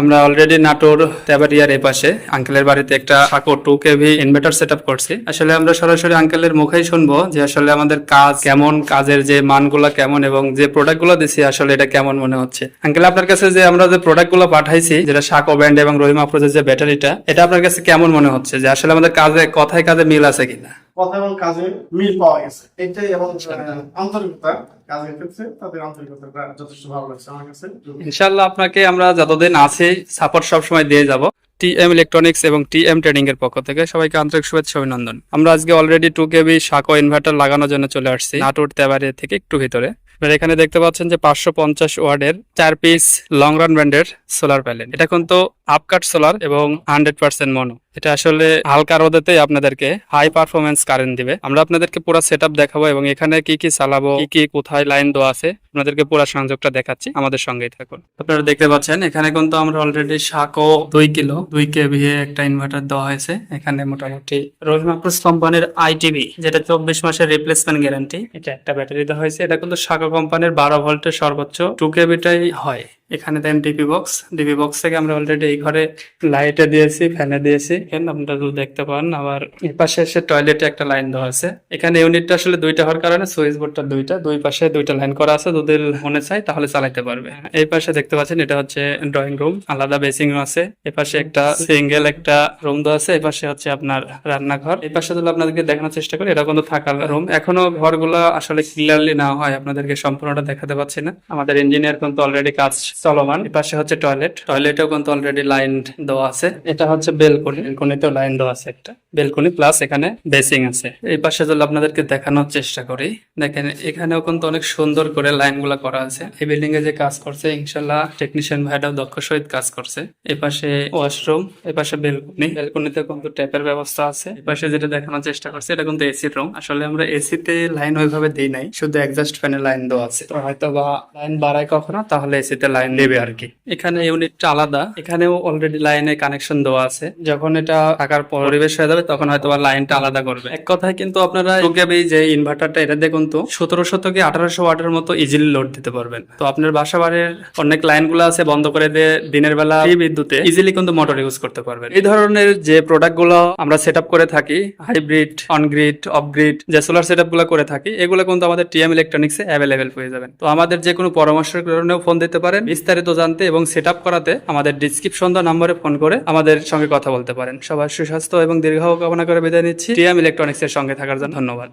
আমরা অলরেডি নাটোর তেবারিয়ার এ পাশে আঙ্কেলের বাড়িতে একটা Sako two KV inverter set করছি। আসলে আমরা সরাসরি আঙ্কেলের মুখেই শুনব যে আসলে আমাদের কাজ কেমন, কাজের যে মানগুলো কেমন এবং যে প্রোডাক্টগুলো দিছি আসলে এটা কেমন মনে হচ্ছে। আঙ্কেল আপনার কাছে যে আমরা যে প্রোডাক্টগুলো পাঠাইছি, যেটা সাকো ব্যান্ড এবং রহিমা প্রোজের যে ব্যাটারিটা এটা আপনার কাছে কেমন মনে হচ্ছে? যে আসলে আমাদের কাজে, কথায় কাজে মিল আছে কিনা? কথা এবং কাজে মিল পাওয়া গেছে। এটাই এবং আন্তরিকতা কাজের ক্ষেত্রে তাদের আন্তরিকতাটা যথেষ্ট ভালো লাগছে আমার কাছে। ইনশাল্লাহ আপনাকে আমরা যতদিন আছি সাপোর্ট সবসময় দিয়ে যাব। টি এম ইলেকট্রনিক্স এবং টি এম ট্রেডিং এর পক্ষ থেকে সবাইকে আন্তরিক শুভেচ্ছা, অভিনন্দন। আমরা আজকে already two KB Sako inverter লাগানোর জন্য চলে আসছি, নাটোর তেবারে থেকে একটু ভিতরে। আপনারা এখানে দেখতে পাচ্ছেন যে পাঁচশো পঞ্চাশ ওয়ার্ডের চার পিস লং রান ব্র্যান্ডের সোলার প্যানেল এটা কিন্তু আপকাট সোলার এবং হান্ড্রেড পার্সেন্ট মনো এটা আসলে হালকা রোদেতেই আপনাদেরকে হাই পারফরমেন্স কারেন্ট দিবে। আমরা আপনাদেরকে পুরো সেট দেখাবো এবং এখানে কি কি চালাবো, কি কি কোথায় লাইন দেওয়া আছে, আপনাদেরকে পুরো সংযোগটা দেখাচ্ছি। আমাদের সঙ্গেই থাকুন। আপনারা দেখতে পাচ্ছেন, এখানে কিন্তু আমরা অলরেডি সাকো দুই কিলো, দুই কেভি একটা ইনভার্টার দেওয়া হয়েছে। এখানে মোটামুটি রহিমাক্রোস কোম্পানির আইটিভি যেটা চব্বিশ মাসের রিপ্লেসমেন্ট গ্যারান্টি এটা একটা ব্যাটারি দেওয়া হয়েছে। এটা কিন্তু সাকো কোম্পানির বারো ভোল্টের সর্বোচ্চ টু কেভিটাই হয়। এখানে then DP box DP box থেকে আমরা অলরেডি এই ঘরে লাইটে দিয়েছি ফ্যানে দিয়েছি। এখানে আপনারা দেখতে পান, আবার এই পাশে এসে টয়লেটে একটা লাইন দেওয়া আছে। এখানে ইউনিটটা আসলে দুইটা হওয়ার কারণে সুইচ বোর্ডটা দুইটা, দুই পাশে দুইটা লাইন করা আছে। যদি মনে চাই তাহলে চালাতে পারবে। এই পাশে দেখতে পাচ্ছেন, এটা হচ্ছে ড্রয়িং রুম আলাদা বেসিং রুম আছে। এই পাশে একটা সিঙ্গেল একটা রুম দেওয়া আছে। এই পাশে হচ্ছে আপনার রান্নাঘর। এই পাশে যদি আপনাদেরকে দেখানোর চেষ্টা করি, এটা কিন্তু থাকার রুম এখনও ঘরগুলো আসলে ক্লিয়ারলি না হয়, আপনাদেরকে সম্পূর্ণটা দেখাতে পাচ্ছি না। আমাদের ইঞ্জিনিয়ার কিন্তু অলরেডি কাজ চলমান। পাশে হচ্ছে টয়লেট। টয়লেটেও কিন্তু অলরেডি লাইন দেওয়া আছে। এটা হচ্ছে বেলকনি। বেলকনিতেও লাইন দেওয়া আছে একটা। বেলকনি প্লাস এখানে বেসিং আছে। এই পাশে যদি আপনাদেরকে দেখানোর চেষ্টা করি দেখেন এখানেও কিন্তু অনেক সুন্দর করে লাইনগুলা করা আছে। এই বিল্ডিং এ যে কাজ করছে ইনশাল্লাহ টেকনিশিয়ান ভাইটাও দক্ষ সহিত কাজ করছে। এই পাশে ওয়াশরুম এই পাশে বেলকনি। বেলকনিতে কিন্তু ট্যাপের ব্যবস্থা আছে। এই পাশে যেটা দেখানোর চেষ্টা করছে এটা কিন্তু এসির রুম আসলে আমরা এসিতে লাইন ওইভাবে দেই নাই শুধু এক্সস্ট ফ্যানের লাইন দেওয়া আছে। তো হয়তো বা লাইন বাড়ায় কখনো তাহলে এসিতে লাইন দেবে আর কি। এখানে ইউনিটটা আলাদা। এখানেও অলরেডি লাইনে কানেকশন দেওয়া আছে। যখন এটা থাকার পরিবেশ হয়ে যাবে তখন হয়তো লাইনটা আলাদা করবে। এক কথায় কিন্তু আপনারা টুকেবি যে ইনভার্টারটা এটা দিয়ে কিন্তু সতেরোশো থেকে আঠারোশো ওয়াটের মতো ইজিলি লোড দিতে পারবেন। তো আপনার বাসা বাড়ির অনেক লাইনগুলো আছে বন্ধ করে দিয়ে দিনের বেলা এই বিদ্যুতে ইজিলি কিন্তু মোটর ইউজ করতে পারবেন। এই ধরনের যে প্রোডাক্টগুলো আমরা সেট করে থাকি hybrid on grid off grid যে সোলার সেটগুলো করে থাকি এগুলো কিন্তু আমাদের টিএম ইলেকট্রনিক্সে অ্যাভেলেবেল পেয়ে যাবেন। তো আমাদের যে কোনো পরামর্শের কারণেও ফোন দিতে পারেন। বিস্তারিত জানতে এবং সেট করাতে আমাদের ডিসক্রিপশন দেওয়া নম্বরে ফোন করে আমাদের সঙ্গে কথা বলতে পারেন। সবার সুস্বাস্থ্য এবং দীর্ঘ কামনা করে বিদায় নিচ্ছি। টিএম ইলেকট্রনিক্সের সঙ্গে থাকার জন্য ধন্যবাদ।